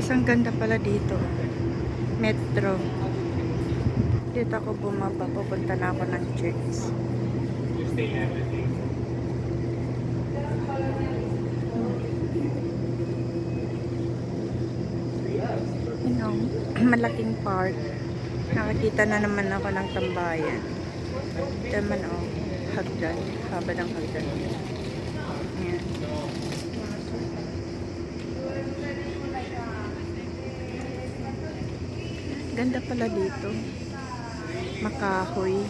Guys, ang ganda pala dito. Metro. Dito ako bumaba. Pupunta na ako ng church. You know, malaking park. Nakakita na naman ako ng tambayan. Ito naman oh, hagdan. Haba ng hagdan. Ayan. Ganda pala dito. Makahoy.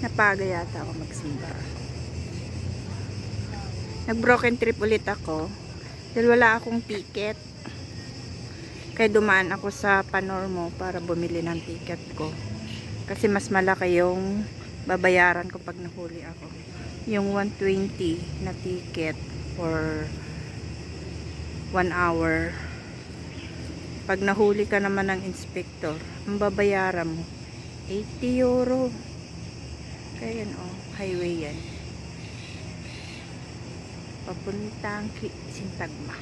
Napaga yata ako magsimba. Nag-broken trip ulit ako. Dahil wala akong ticket. Kaya dumaan ako sa Panormo para bumili ng ticket ko. Kasi mas malaki yung babayaran ko pag nahuli ako. Yung 120 na ticket for 1 hour. Pag nahuli ka naman ng inspector, ang babayaran mo 80 euro. Kaya yan oh, highway yan. Papuntang Ki- Sintagma.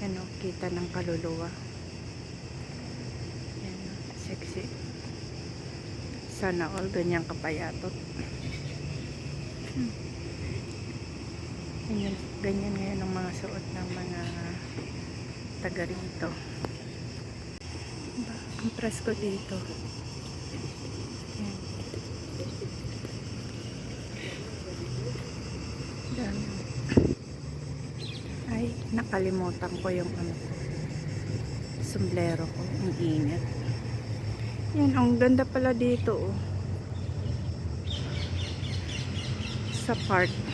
Yan oh, kita ng kaluluwa. Yan oh, sexy. Sana all ganyan kapayatot. Hmm. Ganyan, ganyan ngayon ang mga suot ng mga taga rito. Diba? Ang presko dito. Yan. Dami. Ay, nakalimutan ko yung ano sombrero ko. Ang init. Yan, ang ganda pala dito oh. Sa park.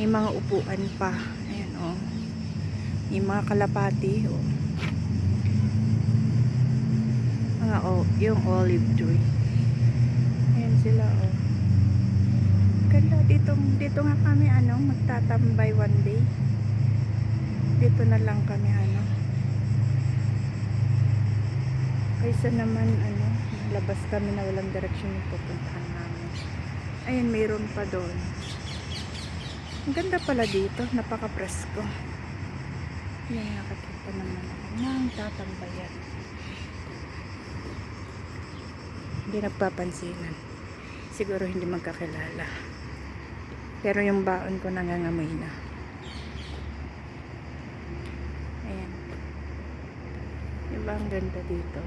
May mga upuan pa. Ayan oh. May mga kalapati oh. Mga oh, yung olive tree. Ayan sila oh. Ganda dito, dito nga kami ano, magtatambay one day. Dito na lang kami ano. Kaysa naman ano, labas kami na walang direksyon yung pupuntahan namin. Ayun, mayroon pa doon. Ang ganda pala dito, napaka-presko. Yan, nakakita naman ng tatambayan. Hindi nagpapansinan. Siguro hindi magkakilala. Pero yung baon ko nangangamoy na. Ayan. Diba ang ganda dito?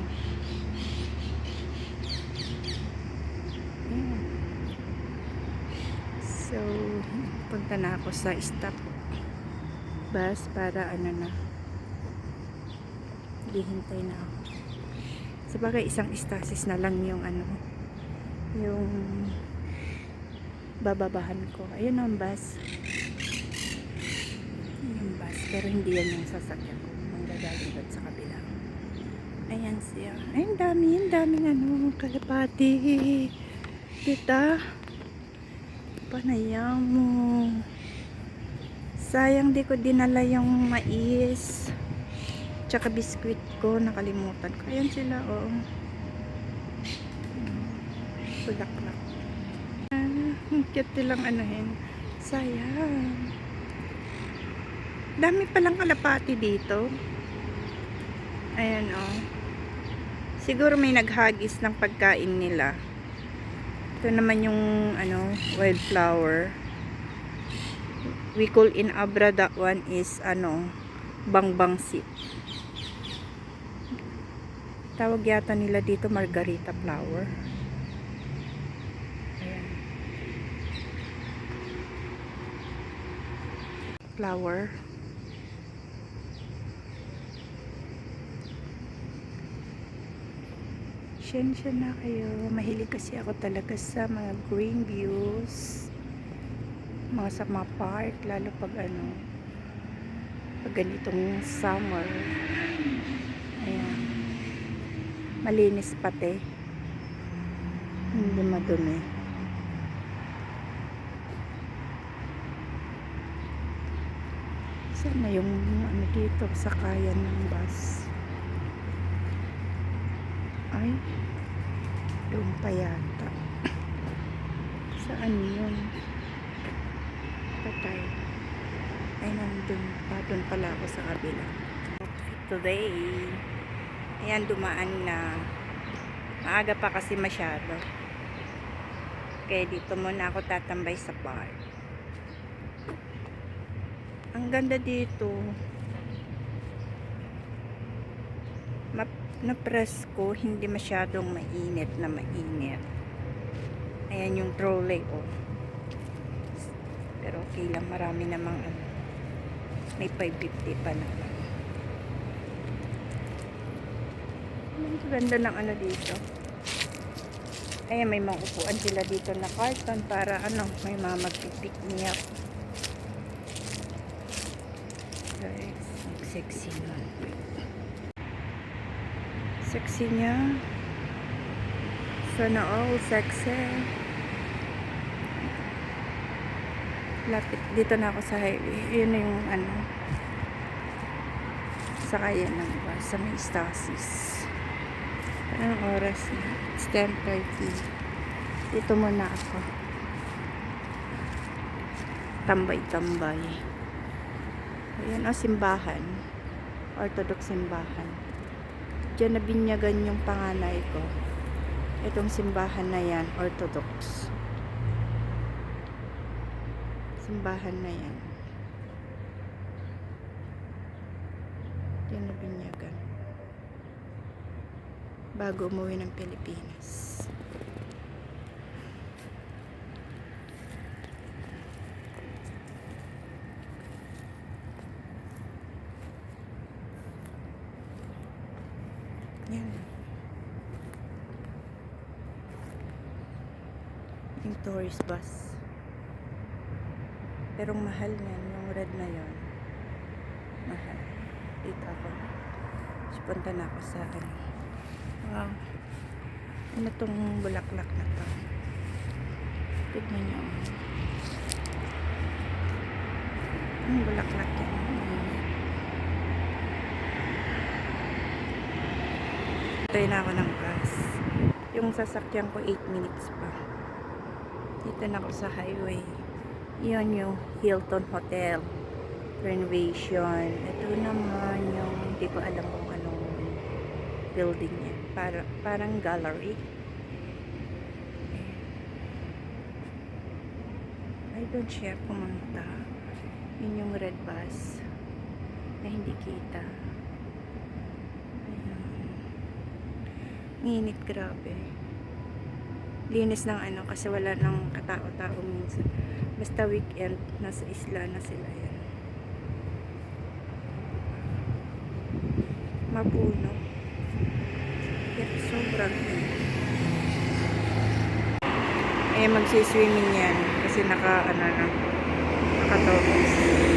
Ayan. So, punta na ako sa stop bus para ano na hihintay na ako. Sa isang stasis na lang yung ano yung bababahan ko. Ayun ang bus. Yung bus. Pero hindi yan yung sasakyan ko. Ang gagaling doon sa kabila. Ayan siya. Ay, ang dami. Ang daming ano, kalapati. Kita. Panayang mo. Sayang di ko dinala yung mais. Tsaka biskwit ko. Nakalimutan ko. Ayan sila, oh. Bulaklak. Ah, ang cute nilang anuhin. Sayang. Dami palang kalapati dito. Ayan, oh. Siguro may naghagis ng pagkain nila. Ito naman yung, ano, wildflower. We call in Abra that one is, ano, bangbang seed. Tawag yata nila dito margarita flower. Ayan. Flower. Siyensya na kayo. Mahilig kasi ako talaga sa mga green views. Mga sa mga park. Lalo pag ano, pag ganitong summer. Ayan. Malinis pati. Hindi madumi. Sana yung ano dito, sakayan ng bus. Ay, doon pa yata. Saan yun? Patay. Ay, nandun pa. Doon pala ako sa kabila. Today, ayan, dumaan na. Maaga pa kasi masyado. Kaya dito muna ako tatambay sa bar. Ang ganda dito. Map na presko, hindi masyadong mainit na mainit. Ayan yung trolley oh. Pero okay lang, marami namang ano. May 550 pa naman. Ang ganda ng ano dito. Ayan, may mga upuan sila dito na carton para ano, may mga magpipick me up. Guys, sexy na. Sexy niya. Sana all sexy. Lapit dito na ako sa highway. Yun yung ano. Sakayan ng bus sa may Stasis. Anong oras na? It's 10.30. Dito muna ako. Tambay-tambay. Ayan o, simbahan. Orthodox simbahan. Diyan na binyagan yung panganay ko. Itong simbahan na yan, Orthodox. Simbahan na yan. Diyan na binyagan. Bago umuwi ng Pilipinas. Yan. Yung tourist bus. Pero mahal niyan, yung red na yon. Mahal. Dito ako. So, punta na ako sa ano. Wow. Ano tong bulaklak na to? Tignan niyo. Ang bulaklak yan. Ayan. Tayo na ako ng bus. Yung sasakyan ko 8 minutes pa. Dito na ako sa highway. Yun yung Hilton Hotel renovation. Ito naman yung hindi ko alam kung anong building niya. Para, parang gallery. I don't siya pumunta. Yun yung red bus na hindi kita. Ayan. Nginit grabe. Linis ng ano kasi wala nang katao-tao minsan. Basta weekend, nasa isla na sila yan. Mapuno. Yan, sobrang Eh, magsiswimming yan. Kasi naka, ano na, nakatopos.